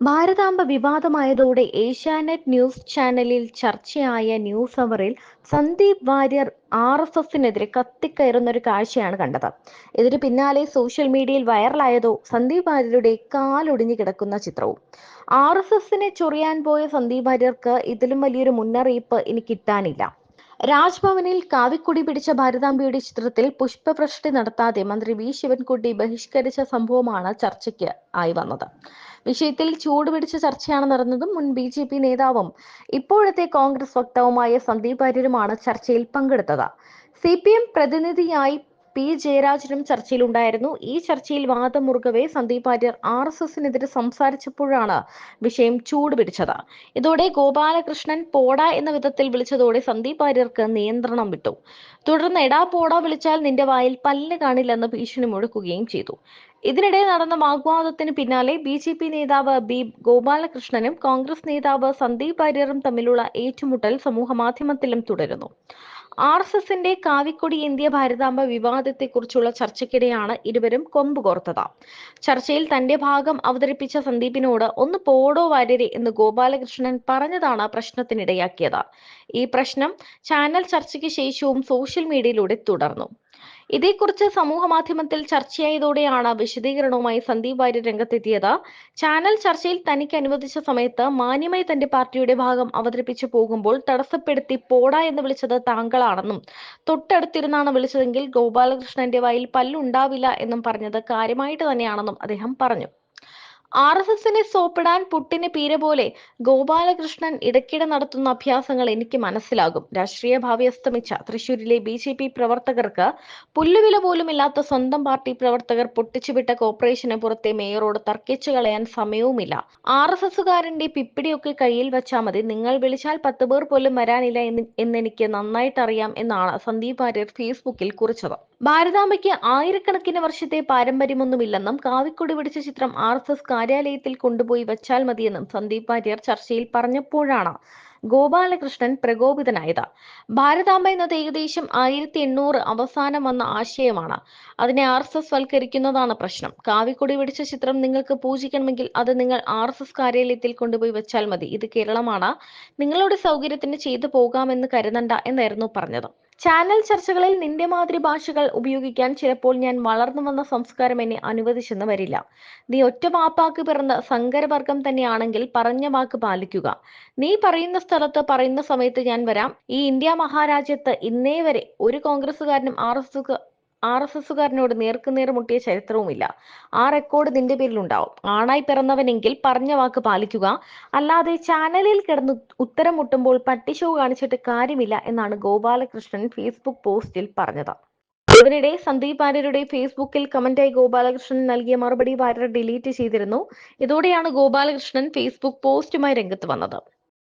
ഭാരതാംബ വിവാദമായതോടെ ഏഷ്യാനെറ്റ് ന്യൂസ് ചാനലിൽ ചർച്ചയായ ന്യൂസ് അവറിൽ സന്ദീപ് വാര്യർ ആർ എസ് എസിനെതിരെ കത്തിക്കയറുന്ന ഒരു കാഴ്ചയാണ് കണ്ടത്. ഇതിന് പിന്നാലെ സോഷ്യൽ മീഡിയയിൽ വൈറലായതോ സന്ദീപ് വാര്യരുടെ കാലൊടിഞ്ഞു കിടക്കുന്ന ചിത്രവും. ആർ എസ് എസിനെ ചൊറിയാൻ പോയ സന്ദീപ് വാര്യർക്ക് ഇതിലും വലിയൊരു മുന്നറിയിപ്പ് ഇനി കിട്ടാനില്ല. രാജ്ഭവനിൽ കാവിക്കൊടി പിടിച്ച ഭാരതാംബയുടെ ചിത്രത്തിൽ പുഷ്പവൃഷ്ടി നടത്താതെ മന്ത്രി വി. ശിവൻകുട്ടി ബഹിഷ്കരിച്ച സംഭവമാണ് ചർച്ചയ്ക്ക് ആയി വന്നത്. വിഷയത്തിൽ ചൂടുപിടിച്ച ചർച്ചയാണ് നടന്നതും മുൻ ബി ജെ പി നേതാവും ഇപ്പോഴത്തെ കോൺഗ്രസ് വക്താവുമായ സന്ദീപ് വാര്യരുമാണ് ചർച്ചയിൽ പങ്കെടുത്തത്. സി പി എം പ്രതിനിധിയായി പി. ജയരാജനും ചർച്ചയിലുണ്ടായിരുന്നു. ഈ ചർച്ചയിൽ വാദം മുറുകവേ സന്ദീപ് വാര്യർ ആർ എസ് എസിനെതിരെ സംസാരിച്ചപ്പോഴാണ് വിഷയം ചൂടുപിടിച്ചത്. ഇതോടെ ഗോപാലകൃഷ്ണൻ പോട എന്ന വിധത്തിൽ വിളിച്ചതോടെ സന്ദീപ് വാര്യർക്ക് നിയന്ത്രണം വിട്ടു. തുടർന്ന് എടാ പോട വിളിച്ചാൽ നിന്റെ വായിൽ പല്ല് കാണില്ലെന്ന് ഭീഷണി മുഴക്കുകയും ചെയ്തു. ഇതിനിടെ നടന്ന വാഗ്വാദത്തിന് പിന്നാലെ ബി ജെ പി നേതാവ് ബി. ഗോപാലകൃഷ്ണനും കോൺഗ്രസ് നേതാവ് സന്ദീപ് വാര്യറും തമ്മിലുള്ള ഏറ്റുമുട്ടൽ സമൂഹ മാധ്യമത്തിലും തുടരുന്നു. ആർ എസ് എസിന്റെ കാവിക്കൊടി ഇന്ത്യ ഭാരതാംബ വിവാദത്തെക്കുറിച്ചുള്ള ചർച്ചയ്ക്കിടെയാണ് ഇരുവരും കൊമ്പ് കോർത്തത്. ചർച്ചയിൽ തന്റെ ഭാഗം അവതരിപ്പിച്ച സന്ദീപിനോട് ഒന്ന് പോടോ വാര്യരെ എന്ന് ഗോപാലകൃഷ്ണൻ പറഞ്ഞതാണ് പ്രശ്നത്തിനിടയാക്കിയത്. ഈ പ്രശ്നം ചാനൽ ചർച്ചയ്ക്ക് ശേഷവും സോഷ്യൽ മീഡിയയിലൂടെ തുടർന്നു. ഇതേക്കുറിച്ച് സമൂഹ മാധ്യമത്തിൽ ചർച്ചയായതോടെയാണ് വിശദീകരണവുമായി സന്ദീപ് വാര്യർ രംഗത്തെത്തിയത്. ചാനൽ ചർച്ചയിൽ തനിക്ക് അനുവദിച്ച സമയത്ത് മാന്യമായി തന്റെ പാർട്ടിയുടെ ഭാഗം അവതരിപ്പിച്ചു പോകുമ്പോൾ തടസ്സപ്പെടുത്തി പോടാ എന്ന് വിളിച്ചത് താങ്കളാണെന്നും തൊട്ടടുത്തിരുന്നാണ് വിളിച്ചതെങ്കിൽ ഗോപാലകൃഷ്ണന്റെ വായിൽ പല്ലുണ്ടാവില്ല എന്നും പറഞ്ഞത് കാര്യമായിട്ട് തന്നെയാണെന്നും അദ്ദേഹം പറഞ്ഞു. ആർ എസ് എസിനെ സോപ്പിടാൻ പുട്ടിന് പീര പോലെ ഗോപാലകൃഷ്ണൻ ഇടയ്ക്കിടെ നടത്തുന്ന അഭ്യാസങ്ങൾ എനിക്ക് മനസ്സിലാകും. രാഷ്ട്രീയ ഭാവി അസ്തമിച്ച തൃശൂരിലെ ബി ജെ പി പ്രവർത്തകർക്ക് പുല്ലുവില പോലും ഇല്ലാത്ത സ്വന്തം പാർട്ടി പ്രവർത്തകർ പൊട്ടിച്ചുവിട്ട കോർപ്പറേഷന് പുറത്തെ മേയറോട് തർക്കിച്ചു കളയാൻ സമയവുമില്ല. ആർ എസ് എസുകാരന്റെ പിപ്പിടിയൊക്കെ കയ്യിൽ വെച്ചാൽ മതി. നിങ്ങൾ വിളിച്ചാൽ പത്ത് പേർ പോലും വരാനില്ല എന്ന് എന്നെനിക്ക് നന്നായിട്ടറിയാം എന്നാണ് സന്ദീപ് വാര്യർ ഫേസ്ബുക്കിൽ കുറിച്ചത്. ഭാരതാംബയ്ക്ക് ആയിരക്കണക്കിന് വർഷത്തെ പാരമ്പര്യമൊന്നുമില്ലെന്നും കാവിക്കൊടി പിടിച്ച ചിത്രം ആർ എസ് എസ് കാര്യാലയത്തിൽ കൊണ്ടുപോയി വെച്ചാൽ മതിയെന്നും സന്ദീപ് വാര്യർ ചർച്ചയിൽ പറഞ്ഞപ്പോഴാണ് ഗോപാലകൃഷ്ണൻ പ്രകോപിതനായത്. ഭാരതാംബ എന്നത് ഏകദേശം ആയിരത്തി എണ്ണൂറ് അവസാനം വന്ന ആശയമാണ്. അതിനെ ആർ എസ് എസ് വൽക്കരിക്കുന്നതാണ് പ്രശ്നം. കാവിക്കൊടി പിടിച്ച ചിത്രം നിങ്ങൾക്ക് പൂജിക്കണമെങ്കിൽ അത് നിങ്ങൾ ആർ എസ് എസ് കാര്യാലയത്തിൽ കൊണ്ടുപോയി വെച്ചാൽ മതി. ഇത് കേരളമാണ്. നിങ്ങളുടെ സൗകര്യത്തിന് ചെയ്തു പോകാമെന്ന് കരുതണ്ട എന്നായിരുന്നു പറഞ്ഞത്. ചാനൽ ചർച്ചകളിൽ നിന്റെ മാതൃഭാഷകൾ ഉപയോഗിക്കാൻ ചിലപ്പോൾ ഞാൻ വളർന്നു വന്ന സംസ്കാരം എന്നെ അനുവദിച്ചെന്ന് വരില്ല. നീ ഒറ്റ വാപ്പാക്ക് പിറന്ന സങ്കരവർഗം തന്നെയാണെങ്കിൽ പറഞ്ഞ വാക്ക് പാലിക്കുക. നീ പറയുന്ന സ്ഥലത്ത് പറയുന്ന സമയത്ത് ഞാൻ വരാം. ഈ ഇന്ത്യ മഹാരാജ്യത്ത് ഇന്നേ വരെ ഒരു കോൺഗ്രസ്സുകാരനും ആർ എസ് ആർ എസ് എസുകാരനോട് നേർക്കുനേർ മുട്ടിയ ചരിത്രവുമില്ല. ആ റെക്കോർഡ് നിന്റെ പേരിലുണ്ടാവും. ആണായി പിറന്നവനെങ്കിൽ പറഞ്ഞ വാക്ക് പാലിക്കുക. അല്ലാതെ ചാനലിൽ കിടന്ന് ഉത്തരം മുട്ടുമ്പോൾ പട്ടി ഷോ കാണിച്ചിട്ട് കാര്യമില്ല എന്നാണ് ഗോപാലകൃഷ്ണൻ ഫേസ്ബുക്ക് പോസ്റ്റിൽ പറഞ്ഞത്. ഇതിനിടെ സന്ദീപ് വാര്യരുടെ ഫേസ്ബുക്കിൽ കമന്റായി ഗോപാലകൃഷ്ണൻ നൽകിയ മറുപടി വാര്യർ ഡിലീറ്റ് ചെയ്തിരുന്നു. ഇതോടെയാണ് ഗോപാലകൃഷ്ണൻ ഫേസ്ബുക്ക് പോസ്റ്റുമായി രംഗത്ത് വന്നത്.